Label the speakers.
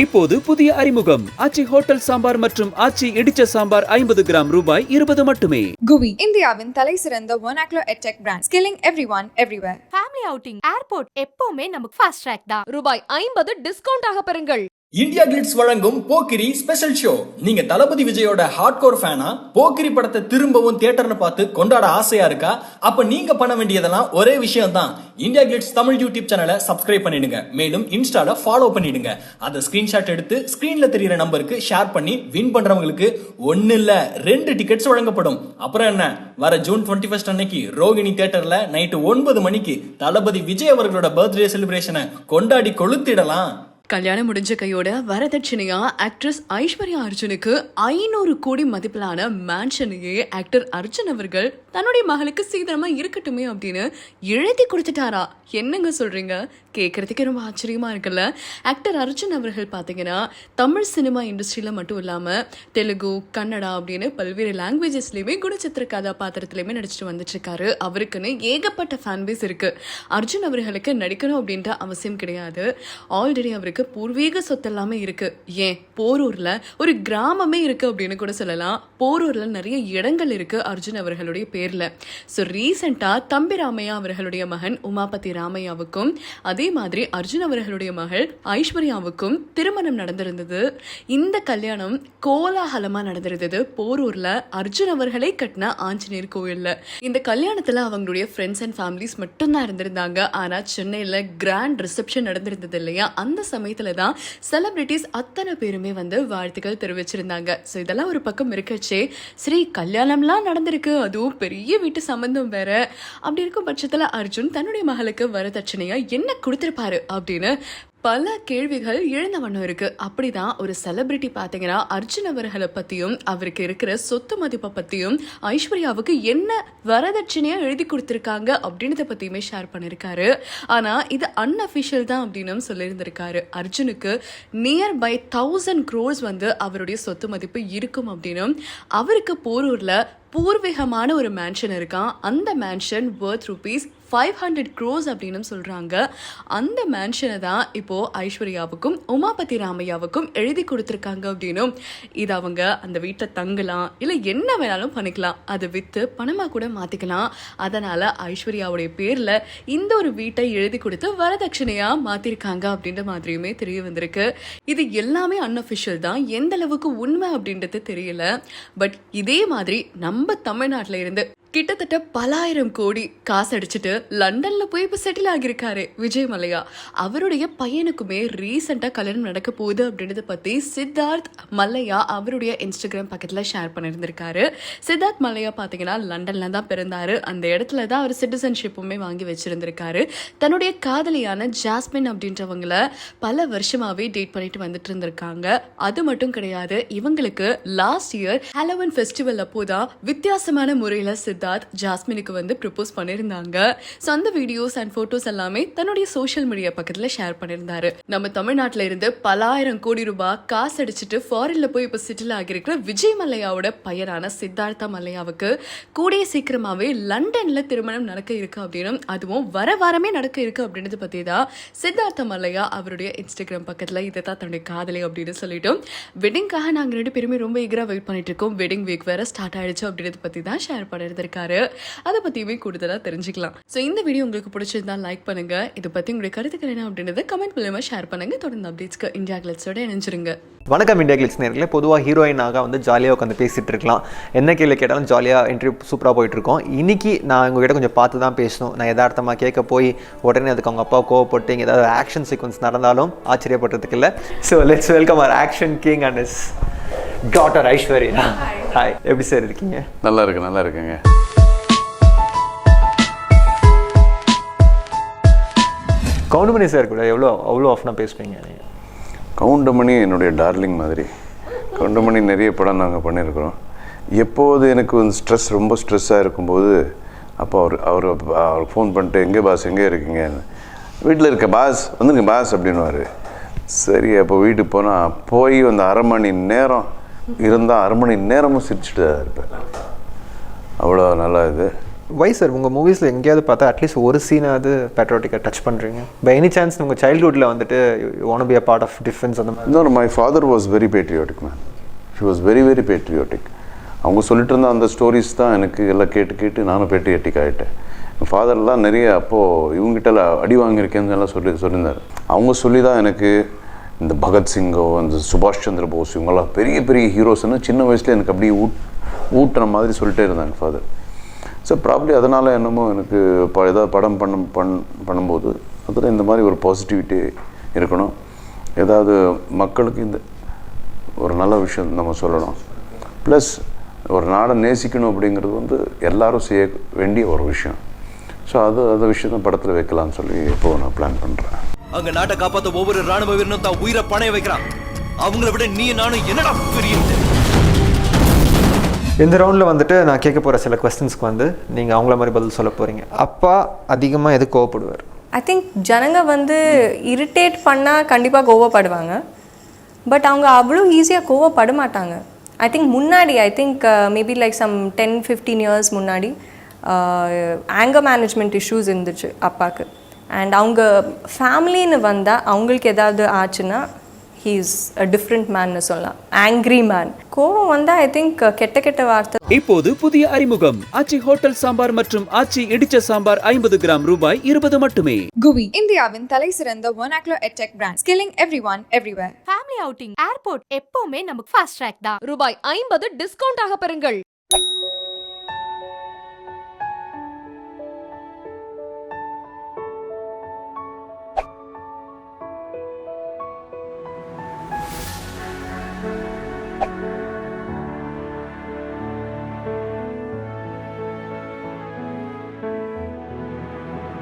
Speaker 1: இப்போது புதிய அறிமுகம். ஆச்சி ஹோட்டல் சாம்பார் மற்றும் ஆச்சி இடிச்ச சாம்பார் ஐம்பது கிராம் ரூபாய் இருபது மட்டுமே.
Speaker 2: குவி இந்தியாவின் தலை சிறந்த ஒனாக்லோ edtech brand skilling everyone everywhere
Speaker 3: family outing airport எப்பவுமே நமக்கு ஃபாஸ்ட் ட்ராக் தான்.
Speaker 4: ரூபாய் ஐம்பது டிஸ்கவுண்ட் ஆக பெறுங்கள்.
Speaker 5: இந்தியா கிளிட்ஸ் வழங்கும் போக்கிரி ஸ்பெஷல் ஷோ. நீங்க தளபதி விஜயோட ஹார்ட்கோர் ஃபேனா போக்கிரி படத்தை திரும்பவும் தியேட்டர்னு பார்த்து கொண்டாட ஆசையா இருக்கா? அப்ப நீங்க பண்ண வேண்டியதெல்லாம் ஒரே விஷயம் தான் இந்தியா கிளிட்ஸ் தமிழ் யூடியூப் சேனலை சப்ஸ்கிரைப் பண்ணிடுங்க. மேலும் இன்ஸ்டால ஃபாலோ பண்ணிடுங்க. அதை ஸ்கிரீன்ஷாட் எடுத்து ஸ்கிரீன்ல தெரியிற நம்பருக்கு ஷேர் பண்ணி வின் பண்றவங்களுக்கு ஒன்னு இல்ல ரெண்டு டிக்கெட்ஸ் வழங்கப்படும். அப்புறம் என்ன? வர ஜூன் டுவெண்ட்டி ஃபர்ஸ்ட் அன்னைக்கு ரோகிணி தியேட்டர்ல நைட்டு ஒன்பது மணிக்கு தளபதி விஜய் அவர்களோட பர்த்டே செலிப்ரேஷனை கொண்டாடி கொளுத்திடலாம்.
Speaker 6: கல்யாணம் முடிஞ்ச கையோட வரதட்சணையா ஆக்ட்ரஸ் ஐஸ்வர்யா அர்ஜுனுக்கு ஐநூறு கோடி மதிப்பிலான மேன்ஷனையே ஆக்டர் அர்ஜுன் அவர்கள் தன்னுடைய மகளுக்கு சீக்கிரமா இருக்கட்டுமே அப்படின்னு எழுதி கொடுத்துட்டாரா? என்னங்க சொல்றீங்க? கேட்கறதுக்கு ரொம்ப ஆச்சரியமா இருக்குல்ல. ஆக்டர் அர்ஜுன் அவர்கள் பார்த்தீங்கன்னா தமிழ் சினிமா இண்டஸ்ட்ரியில மட்டும் இல்லாம தெலுங்கு கன்னடா அப்படின்னு பல்வேறு லாங்குவேஜஸ்லயுமே குணச்சித்திர கதாபாத்திரத்திலயுமே நடிச்சிட்டு வந்துட்டு இருக்காரு அவருக்குன்னு ஏகப்பட்ட ஃபேன் பேஸ் இருக்கு. அர்ஜுன் அவர்களுக்கு நடிக்கணும் அப்படின்ற அவசியம் கிடையாது. ஆல்ரெடி அவருக்கு பூர்வீக சொத்து எல்லாமே இருக்கு. ஏன்? போரூர்ல ஒரு கிராமமே இருக்கு அப்படின்னு கூட சொல்லலாம். போரூர்ல நிறைய இடங்கள் இருக்கு அர்ஜுன் அவர்களுடைய பேர்ல. ஸோ ரீசெண்டா தம்பி ராமையா அவர்களுடைய மகன் உமாபதி ராமையாவுக்கும் அதே மாதிரி அர்ஜுன் அவர்களுடைய மகள் ஐஸ்வர்யாவுக்கும் திருமணம் நடந்திருந்தது. இந்த கல்யாணம் கோலாகலமா நடந்திருந்தது. போரூர்ல அர்ஜுன் அவர்களே கட்டின ஆஞ்சநேயர் கோயில்ல. இந்த கல்யாணத்துல அவங்களுடைய ஃப்ரெண்ட்ஸ் அண்ட் ஃபேமிலிஸ் மட்டும்தான் இருந்திருந்தாங்க. ஆனா சென்னையில கிராண்ட் ரிசப்ஷன் நடந்திருந்தது இல்லையா? அந்த சமயத்தில் தான் செலிபிரிட்டிஸ் அத்தனை பேருமே வந்து வாழ்த்துக்கள் தெரிவிச்சிருந்தாங்க. ஸோ இதெல்லாம் ஒரு பக்கம் இருக்கச்சே. சரி கல்யாணம்லாம் நடந்திருக்கு. அதுவும் பெரிய வீட்டு சம்பந்தம் வேற. அப்படி இருக்கும் பட்சத்தில் அர்ஜுன் தன்னுடைய மகளுக்கு வரதட்சணையாக என்ன கொடுத்துருப்பாரு அப்படின்னு பல கேள்விகள் எழுந்த வண்ணம் இருக்கு. அப்படிதான் ஒரு செலிபிரிட்டி பாத்தீங்கன்னா அர்ஜுன் அவர்களை பத்தியும் அவருக்கு இருக்கிற சொத்து மதிப்பை பத்தியும் ஐஸ்வர்யாவுக்கு என்ன வரதட்சணையா எழுதி கொடுத்திருக்காங்க அப்படின்றத பத்தியுமே ஷேர் பண்ணிருக்காரு. ஆனா இது அன்அஃபிஷியல் தான் அப்படின்னு சொல்லியிருந்திருக்காரு. அர்ஜுனுக்கு நியர் பை தௌசண்ட் க்ரோர்ஸ் வந்து அவருடைய சொத்து மதிப்பு இருக்கும் அப்படின்னும் அவருக்கு போரூர்ல பூர்வீகமான ஒரு மேன்ஷன் இருக்கான். அந்த mansion worth rupees five hundred crores அப்படின்னு சொல்கிறாங்க அந்த மேன்ஷனை தான் இப்போது ஐஸ்வர்யாவுக்கும் உமாபதி ராமையாவுக்கும் எழுதி கொடுத்துருக்காங்க அப்படின்னும். இது அவங்க அந்த வீட்டில் தங்கலாம் இல்லை என்ன வேணாலும் பண்ணிக்கலாம். அதை விற்று பணமாக கூட மாற்றிக்கலாம் அதனால் ஐஸ்வர்யாவுடைய பேரில் இந்த ஒரு வீட்டை எழுதி கொடுத்து வரதட்சணையாக மாற்றிருக்காங்க அப்படின்ற மாதிரியுமே தெரிய வந்திருக்கு. இது எல்லாமே அன்அஃபிஷியல் தான். எந்த அளவுக்கு உண்மை அப்படின்றது தெரியல. பட் இதே மாதிரி நம்ம தமிழ்நாட்டில் இருந்து. கிட்டத்தட்ட பலாயிரம் கோடி காசு அடிச்சுட்டு லண்டன்ல போய் இப்போ செட்டில் ஆகியிருக்காரு விஜய் மல்லையா. அவருடைய பையனுக்குமே ரீசெண்டாக கல்யாணம் நடக்க போகுது அப்படின்றத பற்றி சித்தார்த் மல்லையா அவருடைய இன்ஸ்டாகிராம் பக்கத்தில் ஷேர் பண்ணியிருந்திருக்காரு. சித்தார்த் மல்லையா பார்த்தீங்கன்னா லண்டன்ல தான் பிறந்தாரு. அந்த இடத்துல தான் அவர் சிட்டிசன்ஷிப்புமே வாங்கி வச்சிருந்திருக்காரு. தன்னுடைய காதலியான ஜாஸ்மின் அப்படின்றவங்கள பல வருஷமாவே டேட் பண்ணிட்டு வந்துட்டு இருந்திருக்காங்க. அது மட்டும் கிடையாது இவங்களுக்கு லாஸ்ட் இயர் ஹலோவன் ஃபெஸ்டிவல் அப்போதான் வித்தியாசமான முறையில் சித்தார்த் ஜாஸ்மினுக்கு வந்து ப்ரப்போஸ் பண்ணியிருந்தாங்க ஸோ அந்த வீடியோஸ் அண்ட் ஃபோட்டோஸ் எல்லாமே தன்னுடைய சோஷியல் மீடியா பக்கத்தில் ஷேர் பண்ணியிருந்தாரு நம்ம தமிழ்நாட்டில் இருந்து பலாயிரம் கோடி ரூபாய் காசு அடிச்சுட்டு ஃபாரின்ல போய் இப்போ செட்டில் ஆகியிருக்கிற விஜய் மல்லையாவோட பையனான சித்தார்த்தா மல்லையாவுக்கு கூடிய சீக்கிரமாவே லண்டன்ல திருமணம் நடக்க இருக்கு அப்படின்னு அதுவும் வர வாரமே நடக்க இருக்கு அப்படின்றது பத்தி தான் சித்தார்த்த மல்லையா அவருடைய இன்ஸ்டாகிராம் பக்கத்துல இதை தான் தன்னுடைய காதலி அப்படின்னு சொல்லிட்டோம் வெட்டிங்காக நாங்கள் ரெண்டு பேருமே ரொம்ப ஈகராக வெயிட் பண்ணிட்டு இருக்கோம். வெட்டிங் வீக் வேற ஸ்டார்ட் ஆயிடுச்சு அப்படின்றத பத்தி தான் ஷேர் பண்ணியிருந்திருக்காரு அதை பத்தியுமே கூடுதலா தெரிஞ்சுக்கலாம். ஸோ இந்த வீடியோ உங்களுக்கு பிடிச்சிருந்தா லைக் பண்ணுங்க. இதை பத்தி உங்களுடைய கருத்துக்கள் என்ன அப்படின்றத கமெண்ட் மூலமா ஷேர் பண்ணுங்க. தொடர்ந்து அப்டேட்ஸ்க்கு இந்தியா கிளட்ஸோட இணைஞ்சிருங்க.
Speaker 7: வணக்கம் இந்தியா கிளிட்ஸ் நேர்களே. பொதுவாக ஹீரோயினாக வந்து ஜாலியாக உட்காந்து பேசிகிட்டு இருக்கலாம். என்ன கேள்வி கேட்டாலும் ஜாலியாக இன்டர்வியூ சூப்பராக போயிட்டுருக்கோம். இன்றைக்கி நான் உங்ககிட்ட கொஞ்சம் பார்த்து தான் பேசணும். நான் யதார்த்தமாக கேட்க போய் உடனே அதுக்கு அவங்க அப்பா கோவப்பட்டு இங்கே ஏதாவது ஆக்ஷன் சீக்வன்ஸ் நடந்தாலும் ஆச்சரியப்படுறதுக்கு இல்லை. So let's welcome our action king and his daughter Aishwarya hi எப்படி சார் இருக்கீங்க?
Speaker 8: நல்லா இருக்கு நல்லா இருக்குங்க.
Speaker 7: கவுண்டமணி சார் கூட எவ்வளோ அவ்வளோ ஆஃப்னா பேசுவீங்க? நீங்கள்
Speaker 8: கவுண்டமணி என்னுடைய டார்லிங் மாதிரி. கவுண்டமணி நிறைய படம் நாங்கள் பண்ணியிருக்கிறோம். எப்போது எனக்கு வந்து ஸ்ட்ரெஸ் ரொம்ப ஸ்ட்ரெஸ்ஸாக இருக்கும்போது அப்போ அவர் அவர் அவர் ஃபோன் பண்ணிட்டு எங்கே பாஸ் எங்கே இருக்கீங்க? வீட்டில் இருக்க பாஸ் வந்துருங்க பாஸ் அப்படின்னுவார். சரி அப்போ வீட்டுக்கு போனால் போய் அந்த அரை மணி நேரம் இருந்தால் அரை மணி நேரமும் சிரிச்சுட்டு தான் இருப்பேன். அவ்வளோ நல்லா இது.
Speaker 7: வை சார் உங்கள் மூவிஸில் எங்கேயாவது பார்த்தா அட்லீஸ்ட் ஒரு சீனாவது பேட்ரோட்டிக்கை டச் பண்ணுறீங்க பை எனி சான்ஸ் உங்கள் சைல்ட்ஹுட்டில் வந்துட்டு want be a part of defence அந்த மாதிரி?
Speaker 8: இன்னொரு my father was very patriotic man she was very very patriotic அவங்க சொல்லிட்டு இருந்த அந்த ஸ்டோரிஸ் தான் எனக்கு எல்லாம் கேட்டு கேட்டு நானும் பேட்ரியாட்டிக் ஆகிட்டேன் என் ஃபாதர்லாம் நிறைய அப்போது இவங்ககிட்ட அடி வாங்கியிருக்கேன்னு எல்லாம் சொல்லி சொல்லியிருந்தார். அவங்க சொல்லி தான் எனக்கு இந்த பகத்சிங்கோ அந்த சுபாஷ் சந்திர போஸ் இவங்கெல்லாம் பெரிய பெரிய ஹீரோஸ்னு சின்ன வயசுல எனக்கு அப்படியே ஊட் ஊட்டுற மாதிரி சொல்லிட்டே இருந்தாங்க ஃபாதர் ஸோ ப்ராப்ளி அதனால் என்னமோ எனக்கு இப்போ ஏதாவது படம் பண்ண பண் பண்ணும்போது அதில் இந்த மாதிரி ஒரு பாசிட்டிவிட்டி இருக்கணும். ஏதாவது மக்களுக்கு இந்த ஒரு நல்ல விஷயம் நம்ம சொல்லணும். ப்ளஸ் ஒரு நாடை நேசிக்கணும் அப்படிங்கிறது வந்து எல்லாரும் செய்ய வேண்டிய ஒரு விஷயம். ஸோ அது அந்த விஷயத்தை படத்தில் வைக்கலாம்னு சொல்லி இப்போது நான் பிளான் பண்ணுறேன்
Speaker 9: அங்க நாட்டை காப்பாற்ற ஒவ்வொரு ராணுவ வீரனும் தான் உயிரை பணைய வைக்கிறான். அவங்கள விட நீ நானும் என்னடா பெரிய
Speaker 7: இந்த ரவுண்டில் வந்துட்டு நான் கேட்க போகிற சில கொஸ்டின்ஸ்க்கு வந்து நீங்கள் அவங்கள மாதிரி பதில் சொல்ல போகிறீங்க அப்பா அதிகமாக எது கோவப்படுவார்?
Speaker 10: ஐ திங்க் ஜனங்க வந்து இரிட்டேட் பண்ணால் கண்டிப்பாக கோவப்படுவாங்க. பட் அவங்க அவ்வளோ ஈஸியாக கோவப்பட மாட்டாங்க. ஐ திங்க் முன்னாடி I think maybe like some ten fifteen years முன்னாடி ஆங்கர் மேனேஜ்மெண்ட் இஷ்யூஸ் இருந்துச்சு அப்பாவுக்கு அண்ட் அவங்க ஃபேமிலின்னு வந்தால் அவங்களுக்கு ஏதாவது ஆச்சுன்னா ஹீ இஸ் அ டிஃப்ரெண்ட் மேன்னு சொல்லலாம். ஆங்க்ரி மேன் கோவம் வந்தால் ஐ திங்க் கெட்ட கெட்ட வார்த்தை.
Speaker 1: இப்போது புதிய அறிமுகம். ஆச்சி ஹோட்டல் சாம்பார் மற்றும் ஆச்சி இடிச்ச சாம்பார் ஐம்பது கிராம் ரூபாய் இருபது மட்டுமே.
Speaker 2: GUI இந்தியாவின் தலை சிறந்த vernacular edtech brand. Skilling everyone everywhere.
Speaker 3: Family outing airport எப்பவுமே நமக்கு ஃபாஸ்ட் ட்ராக் தான்.
Speaker 4: ரூபாய் ஐம்பது டிஸ்கவுண்ட் ஆக பெறுங்கள்.